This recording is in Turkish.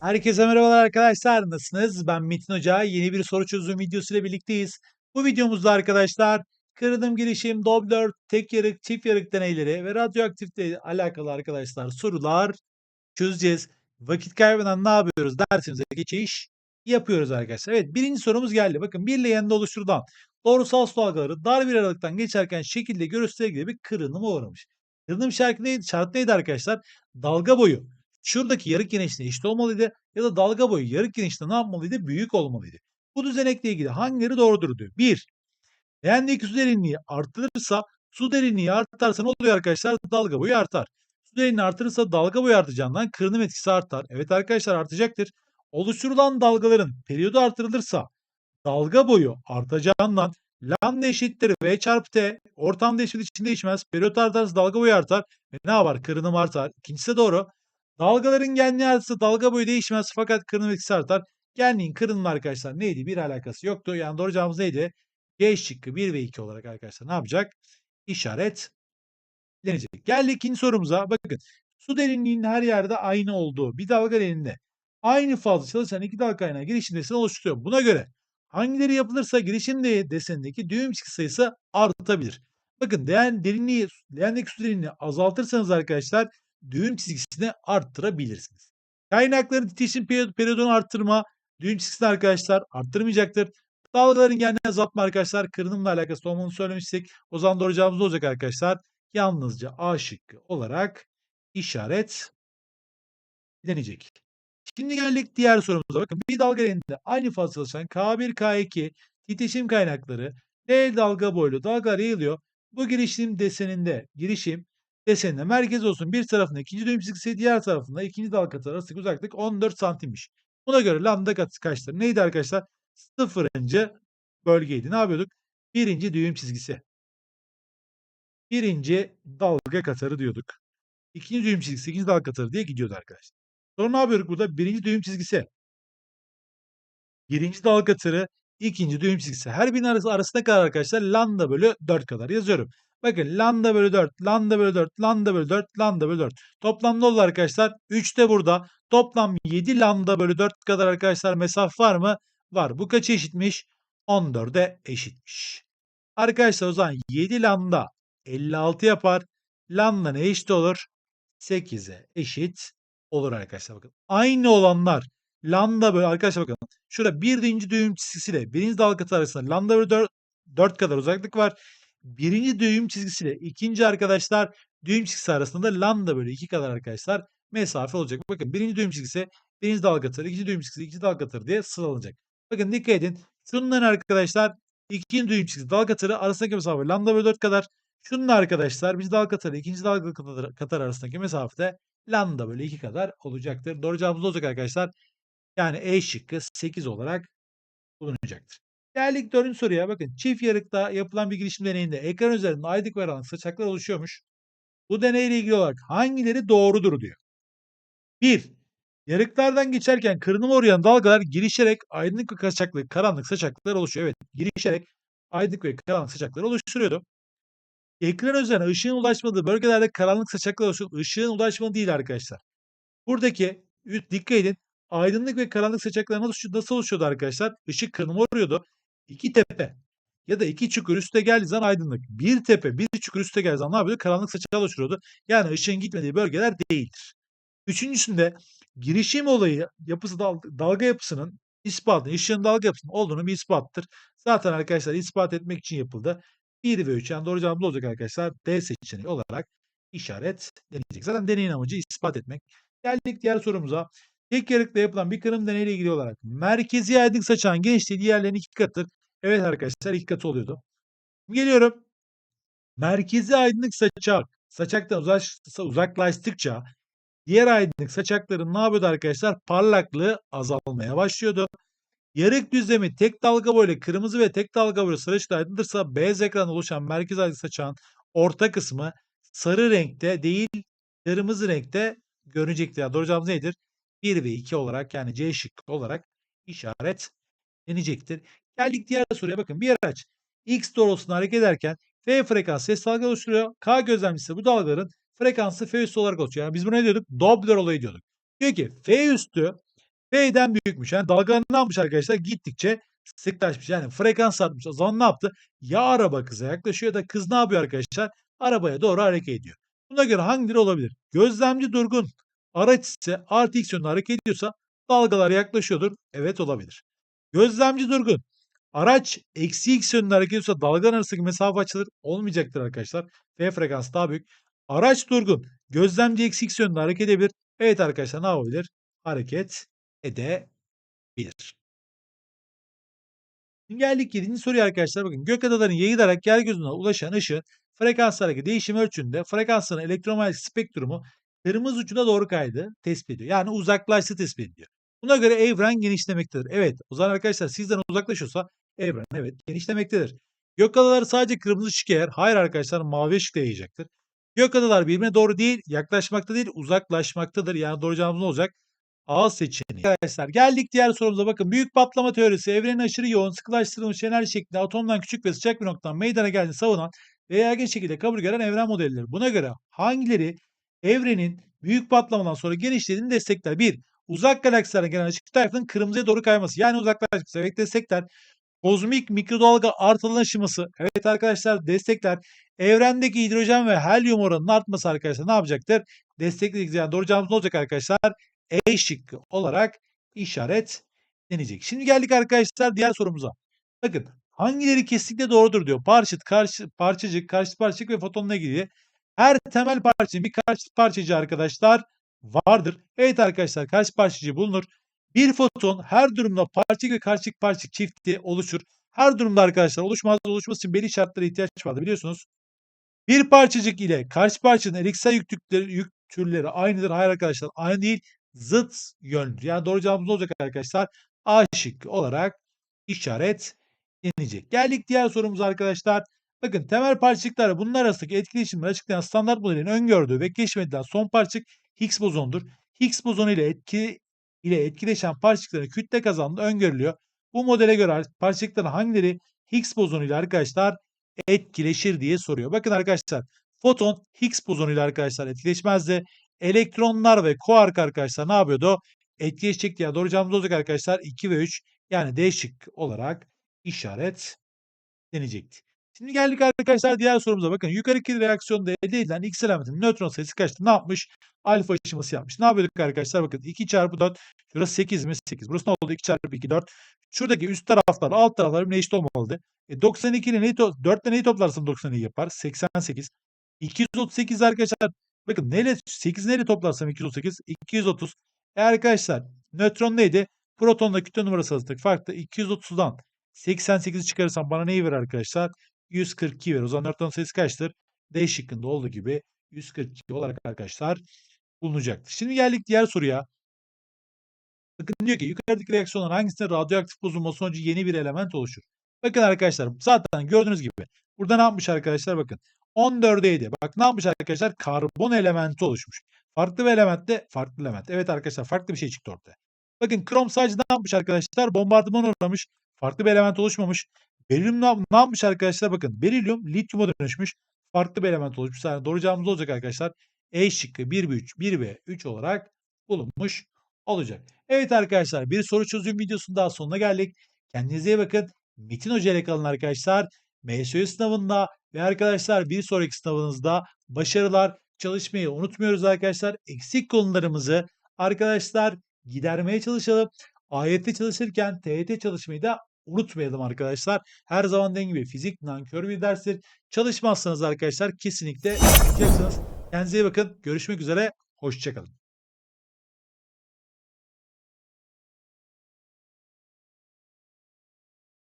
Herkese merhabalar arkadaşlar. Nasılsınız? Ben Metin Hoca. Yeni bir soru çözüm videosu ile birlikteyiz. Bu videomuzda arkadaşlar kırılım girişim, Doppler, tek yarık, çift yarık deneyleri ve radyoaktifle alakalı arkadaşlar sorular çözeceğiz. Vakit kaybeden ne yapıyoruz? Dersimize geçiş yapıyoruz arkadaşlar. Evet birinci sorumuz geldi. Bakın bir leğende oluşturulan doğrusal dalgaları dar bir aralıktan geçerken şekilde gösterildiği gibi bir kırınıma uğramış. Kırınım şartı neydi, şart neydi arkadaşlar? Dalga boyu şuradaki yarık genişliğine eşit olmalıydı ya da dalga boyu yarık genişliğine ne yapmalıydı? Büyük olmalıydı. Bu düzenekle ilgili hangileri doğrudur diyor. 1. Leğendeki su derinliği artırırsa su derinliği artarsa ne oluyor arkadaşlar? Dalga boyu artar. Su derinliği artırırsa dalga boyu artacağından kırınım etkisi artar. Evet arkadaşlar artacaktır. Oluşturulan dalgaların periyodu artırılırsa dalga boyu artacağından lambda eşittir v çarpı t. Ortam değişmediği için değişmez. Periyot artarsa dalga boyu artar. Ve ne var? Kırınım artar. İkincisi doğru. Dalgaların genliği artsa dalga boyu değişmez fakat kırınım etkisi artar. Genliğin kırınımla arkadaşlar neydi? Bir alakası yoktu. Yani doğru cevabımız neydi? G şıkkı 1 ve 2 olarak arkadaşlar ne yapacak? İşaret denecek. Geldik ikinci sorumuza. Bakın su derinliğinin her yerde aynı olduğu bir dalga derinliğinde aynı fazla çalışan iki dalga kaynağı girişim deseni oluşturuyor. Buna göre hangileri yapılırsa girişim de- desenindeki düğüm çizgi sayısı artabilir. Bakın değer derinliği, leğendeki su derinliğini azaltırsanız arkadaşlar düğüm çizgisini arttırabilirsiniz. Kaynakların titreşim periyod- periyodunu arttırma düğüm çizgisini arkadaşlar arttırmayacaktır. Dalgaların genliğini azaltma arkadaşlar kırınımla alakası olmadığını söylemiştik. O zaman doğru cevabımız olacak arkadaşlar? Yalnızca A şıkkı olarak işaret denecek. Şimdi geldik diğer sorumuza. Bakın bir dalga derinliğinde aynı fazla çalışan K1, K2 titreşim kaynakları L dalga boylu dalgalar yayılıyor. Bu girişim deseninde girişim deseninde merkez olsun bir tarafında ikinci düğüm çizgisi diğer tarafında ikinci dalga katı arasındaki uzaklık 14 santimmiş. Buna göre lambda katı kaçtır? Neydi arkadaşlar? Sıfırıncı bölgeydi. Ne yapıyorduk? Birinci düğüm çizgisi. Birinci dalga katarı diyorduk. İkinci düğüm çizgisi, ikinci dalga katarı diye gidiyordu arkadaşlar. Sonra ne yapıyorduk burada? Birinci düğüm çizgisi. Birinci dalga katarı, ikinci düğüm çizgisi. Her birinin arası, arasında kadar arkadaşlar lambda bölü 4 kadar yazıyorum. Bakın lambda bölü 4, lambda bölü 4, lambda bölü 4, lambda bölü 4. Toplamda oldu arkadaşlar. 3 de burada. Toplam 7 lambda bölü 4 kadar arkadaşlar mesafe var mı? Var. Bu kaça eşitmiş? 14'e eşitmiş. Arkadaşlar o zaman 7 lambda 56 yapar. Lambda ne eşit olur? 8'e eşit olur arkadaşlar bakın. Aynı olanlar lambda bölü arkadaşlar bakın. Şurada birinci düğüm çizgisiyle birinci dalga arasında lambda bölü 4, 4 kadar uzaklık var. Birinci düğüm çizgisiyle ikinci arkadaşlar düğüm çizgisi arasında da lambda bölü 2 kadar arkadaşlar mesafe olacak. Bakın birinci düğüm çizgisi birinci dalga katı, ikinci düğüm çizgisi ikinci dalga katı diye sıralanacak. Bakın dikkat edin. Şunların arkadaşlar ikinci düğüm çizgisi dalga katı arasındaki mesafe lambda bölü 4 kadar. Şunun arkadaşlar birinci dalga katı ikinci dalga katı arasındaki mesafede lambda bölü 2 kadar olacaktır. Doğru cevabımız olacak arkadaşlar. Yani E şıkkı 8 olarak bulunacaktır. Geldik dördüncü soruya. Bakın çift yarıkta yapılan bir girişim deneyinde ekran üzerinde aydınlık ve aranlık saçaklar oluşuyormuş. Bu deneyle ilgili olarak hangileri doğrudur diyor. 1. Yarıklardan geçerken kırınıma uğrayan dalgalar girişerek aydınlık ve saçaklı, karanlık saçaklar oluşuyor. Evet, girişerek aydınlık ve karanlık saçaklar oluşturuyordu. Ekran üzerine ışığın ulaşmadığı bölgelerde karanlık saçaklar oluşuyor. Işığın ulaşmadığı değil arkadaşlar. Buradaki dikkat edin. Aydınlık ve karanlık saçaklar nasıl, nasıl oluşuyordu arkadaşlar? Işık kırınıma uğruyordu. İki tepe ya da iki çukur üste geldiği zaman aydınlık. Bir tepe, bir çukur üste geldiği zaman ne yapıyordu? Karanlık saçaklar oluşturuyordu. Yani ışığın gitmediği bölgeler değildir. Üçüncüsünde girişim olayı yapısı dalga yapısının ispatı, ışığın dalga yapısının olduğunu bir ispattır. Zaten arkadaşlar ispat etmek için yapıldı. 1 ve 3 yani doğru cevabımız olacak arkadaşlar. D seçeneği olarak işaret deneyecek. Zaten deneyin amacı ispat etmek. Geldik diğer sorumuza. Tek yarıkla yapılan bir kırım deneyiyle ilgili olarak merkezi aydınlık saçağın genişliği diğerlerinin iki katıdır. Evet arkadaşlar iki katı oluyordu. Geliyorum. Merkezi aydınlık saçak saçaktan uzaklaştıkça diğer aydınlık saçakların ne yapıyordu arkadaşlar? Parlaklığı azalmaya başlıyordu. Yarık düzlemi tek dalga boyuyla kırmızı ve tek dalga boyuyla sarı ışıkla aydınlatırsa beyaz ekran oluşan merkez aydınlık saçağın orta kısmı sarı renkte değil kırmızı renkte görünecektir. Yani doğru cevabımız nedir? 1 ve 2 olarak yani C şıkkı olarak işaret denecektir. Geldik diğer soruya bakın. Bir araç X doğrultusunda hareket ederken F frekansı ses dalgaları oluşturuyor. K gözlemcisi bu dalgaların frekansı F üstü olarak oluşuyor. Yani biz buna ne diyorduk? Doppler olayı diyorduk. Diyor ki F üstü F'den büyükmüş. Yani dalgalar ne arkadaşlar? Gittikçe sıklaşmış. Yani frekans artmış. O zaman ne yaptı? Ya araba kıza yaklaşıyor ya da kız ne yapıyor arkadaşlar? Arabaya doğru hareket ediyor. Buna göre hangileri olabilir? Gözlemci durgun. Araç ise artı x yönünde hareket ediyorsa dalgalar yaklaşıyordur. Evet olabilir. Gözlemci durgun. Araç eksi x yönünde hareket ediyorsa dalgalar arasındaki mesafe açılır. Olmayacaktır arkadaşlar. F frekansı daha büyük. Araç durgun. Gözlemci eksi x yönünde hareket edebilir. Evet arkadaşlar ne yapabilir? Hareket edebilir. Şimdi geldik 7. soruya arkadaşlar. Bakın gök adalarının yayılarak yeryüzüne ulaşan ışığın frekanslardaki değişim ölçündü. Frekansların elektromanyetik spektrumu kırmızı ucuna doğru kaydı tespit ediyor. Yani uzaklaştı tespit ediyor. Buna göre evren genişlemektedir. Evet o zaman arkadaşlar sizden uzaklaşıyorsa evren evet genişlemektedir. Gök adaları sadece kırmızı ışık yer. Hayır arkadaşlar mavi ışıkla yayacaktır. Gök adalar birbirine doğru değil yaklaşmakta değil uzaklaşmaktadır. Yani doğru cevabımız olacak? A seçeneği. Arkadaşlar geldik diğer sorumuza bakın. Büyük patlama teorisi evrenin aşırı yoğun sıkılaştırılmış enerji şeklinde atomdan küçük ve sıcak bir noktadan meydana geldiğini savunan ve yaygın şekilde kabul gören evren modelleri. Buna göre hangileri evrenin büyük patlamadan sonra genişlediğini destekler? 1. Uzak galaksilerden gelen ışık tarafının kırmızıya doğru kayması. Yani uzaklaşması. Evet destekler. Kozmik mikrodalga artılaşması. Evet arkadaşlar destekler. Evrendeki hidrojen ve helyum oranının artması arkadaşlar ne yapacaktır? Destekleyecek. Yani doğru cevabımız ne olacak arkadaşlar? E şıkkı olarak işaretlenecek. Şimdi geldik arkadaşlar diğer sorumuza. Bakın hangileri kesinlikle doğrudur diyor. Parçıt, karşı, parçacık, karşıt parçacık ve fotonla ilgili her temel parçacığın bir karşıt parçacığı arkadaşlar vardır. Evet arkadaşlar karşıt parçacığı bulunur. Bir foton her durumda parçacık ve karşıt parçacık çifti oluşur. Her durumda arkadaşlar oluşmaz oluşması için belli şartlara ihtiyaç vardır biliyorsunuz. Bir parçacık ile karşı parçanın elektriksel yük, tükleri- yük türleri aynıdır. Hayır arkadaşlar aynı değil zıt yönlüdür. Yani doğru cevabımız olacak arkadaşlar? A şıkkı olarak işaretlenecek. Geldik diğer sorumuza arkadaşlar. Bakın temel parçacıklar bunlar arasındaki etkileşimleri açıklayan standart modelin öngördüğü ve keşfedilen son parçacık Higgs bozondur. Higgs bozonu ile etki ile etkileşen parçacıkların kütle kazandığı öngörülüyor. Bu modele göre parçacıkların hangileri Higgs bozonu ile arkadaşlar etkileşir diye soruyor. Bakın arkadaşlar foton Higgs bozonu ile arkadaşlar etkileşmezdi elektronlar ve kuark arkadaşlar ne yapıyordu? Etkileşecekti. Yani doğru cevabımız olacak arkadaşlar 2 ve 3 yani D şık olarak işaretlenecekti. Şimdi geldik arkadaşlar diğer sorumuza bakın. Yukarıdaki reaksiyonda elde edilen X elementinin nötron sayısı kaçtı? Ne yapmış? Alfa aşaması yapmış. Ne yapıyorduk arkadaşlar? Bakın 2 çarpı 4. Şurası 8 mi? 8. Burası ne oldu? 2 çarpı 2 4. Şuradaki üst taraflar alt taraflar birbirine eşit olmalıdır. E 92 ile neyi, to 4 ile neyi toplarsın 92 yapar? 88. 238 arkadaşlar Bakın neyle 8 neyle toplarsam 238 230. E arkadaşlar nötron neydi? Protonla kütle numarası arasındaki fark da 230'dan 88'i çıkarırsam bana neyi verir arkadaşlar? 142 verir. O zaman nötron sayısı kaçtır? D şıkkında olduğu gibi 142 olarak arkadaşlar bulunacaktır. Şimdi geldik diğer soruya. Bakın diyor ki yukarıdaki reaksiyonların hangisinde radyoaktif bozulma sonucu yeni bir element oluşur? Bakın arkadaşlar zaten gördüğünüz gibi burada ne yapmış arkadaşlar bakın. 14'eydi. Bak ne yapmış arkadaşlar? Karbon elementi oluşmuş. Farklı bir elementte farklı element. Evet arkadaşlar farklı bir şey çıktı ortaya. Bakın krom sadece ne yapmış arkadaşlar? Bombardıman uğramış. Farklı bir element oluşmamış. Berilyum ne, yapmış arkadaşlar? Bakın berilyum lityuma dönüşmüş. Farklı bir element oluşmuş. Yani doğru cevabımız olacak arkadaşlar. E şıkkı 1 ve 3, 1 ve 3 olarak bulunmuş olacak. Evet arkadaşlar bir soru çözüm videosunun daha sonuna geldik. Kendinize iyi bakın. Metin Hoca ile kalın arkadaşlar. MSÖ sınavında ve arkadaşlar bir sonraki sınavınızda başarılar çalışmayı unutmuyoruz arkadaşlar. Eksik konularımızı arkadaşlar gidermeye çalışalım. AYT çalışırken TYT çalışmayı da unutmayalım arkadaşlar. Her zaman dediğim gibi fizik nankör bir derstir. Çalışmazsanız arkadaşlar kesinlikle unutacaksınız. Kendinize iyi bakın. Görüşmek üzere. Hoşçakalın.